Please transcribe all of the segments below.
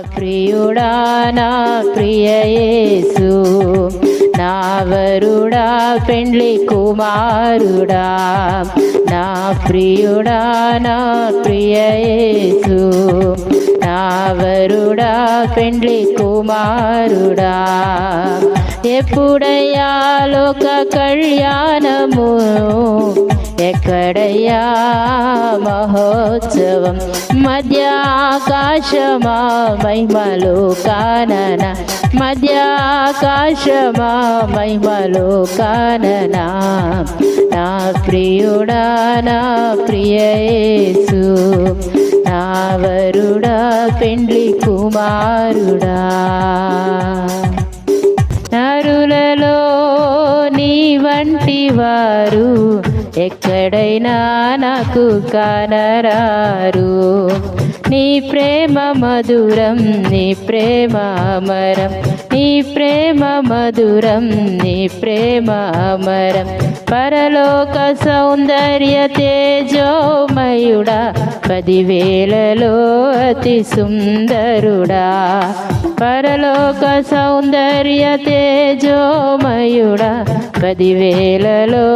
ప్రియుడా నా ప్రియయేసు నా వరుడా పెండ్లి కుమారుడా నా ప్రియుడా నా ప్రియయేసు నా వరుడా పెండ్లి కుమారుడా. ఎప్పుడయ్యా లోక కళ్యాణము ఎక్కడయ్యా మహోత్సవం. మధ్యాకాశమా మహిమలో కానన మధ్యాకాశమా మహిమలో నా ప్రియుడా నా ప్రియయేసు నా వరుడా పెండ్లి కుమారుడా. నరులలో వంటి వారు ఎక్కడైనా నాకు కానరారు. నీ ప్రేమ మధురం నీ ప్రేమ అమరం. నీ ప్రేమ మధురం నీ ప్రేమ అమరం. పరలోక సౌందర్య తేజోమయుడా పదివేలలో అతి సుందరుడా. పరలోక సౌందర్య తేజోమయుడా పదివేలలో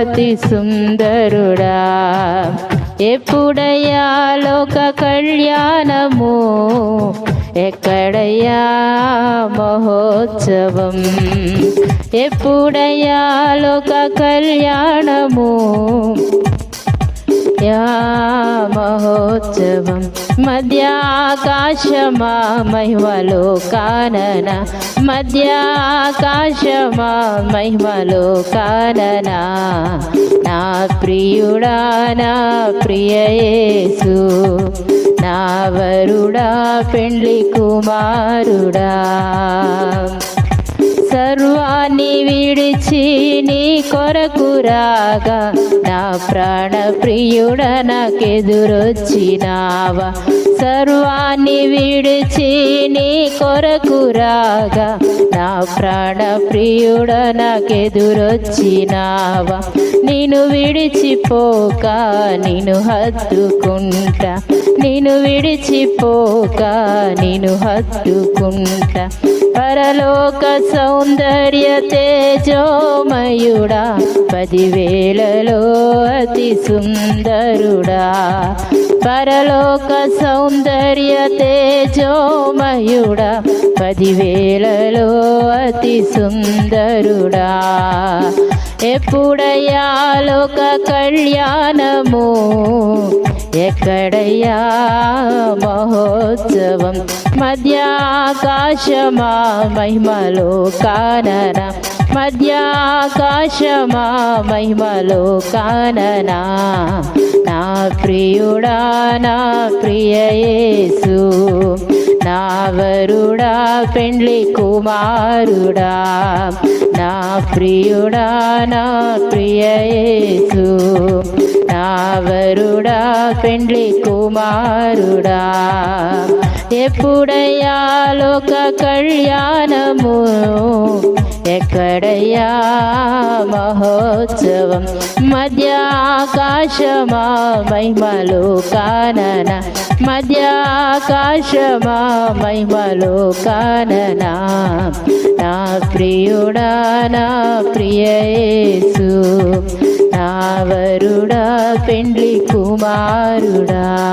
అతి సుందరుడా. ఎప్పుడయ్యా లోక కళ్యాణము? ఎక్కడయ్యా మహోత్సవం? ఎప్పుడయ్యా లోక కళ్యాణము? యా మహోత్సవం. మధ్యాకాశమా ఆకాశమా మహిమలో మహిమలోకాననా? నా ప్రియుడా నా ప్రియయేసు నా వరుడా పెండ్లి కుమారుడా. సర్వాన్ని విడిచి నీ కొరకు రాగా నా ప్రాణ ప్రియుడ నాకెదురొచ్చినావా. సర్వాన్ని విడిచి నీ కొరకు రాగా నా ప్రాణ ప్రియుడ నాకెదురొచ్చినావా? నేను విడిచిపోక నేను హత్తుకుంటా. నేను విడిచిపోక నేను హత్తుకుంటా. పరలోక సౌందర్య తేజోమయుడా పదివేలలో అతి సుందరుడా. పరలోక సౌందర్య తేజోమయుడా పదివేలలో అతి సుందరుడా. ఎప్పుడయ్యా లోక కళ్యాణము? ఎక్కడయ్యా మహోత్సవం? మధ్య ఆకాశమా మహిమలో కానన మధ్య ఆకాశమా మహిమలో కాననా నా ప్రియుడా నా ప్రియయేసు నా వరుడా పెండ్లి కుమారుడా నా ప్రియుడా నా ప్రియయేసు నా వరుడా పెండ్లి కుమారుడా. ఎప్పుడయ్యా లోక కళ్యాణము? ఎక్కడయ్యా మహోత్సవం? మధ్య ఆకాశమా మహిమలు కానన? మధ్య ఆకాశమా మహిమలు కాననా? నా ప్రియుడా నా ప్రియయేసు నా వరుడా పెండ్లి కుమారుడా.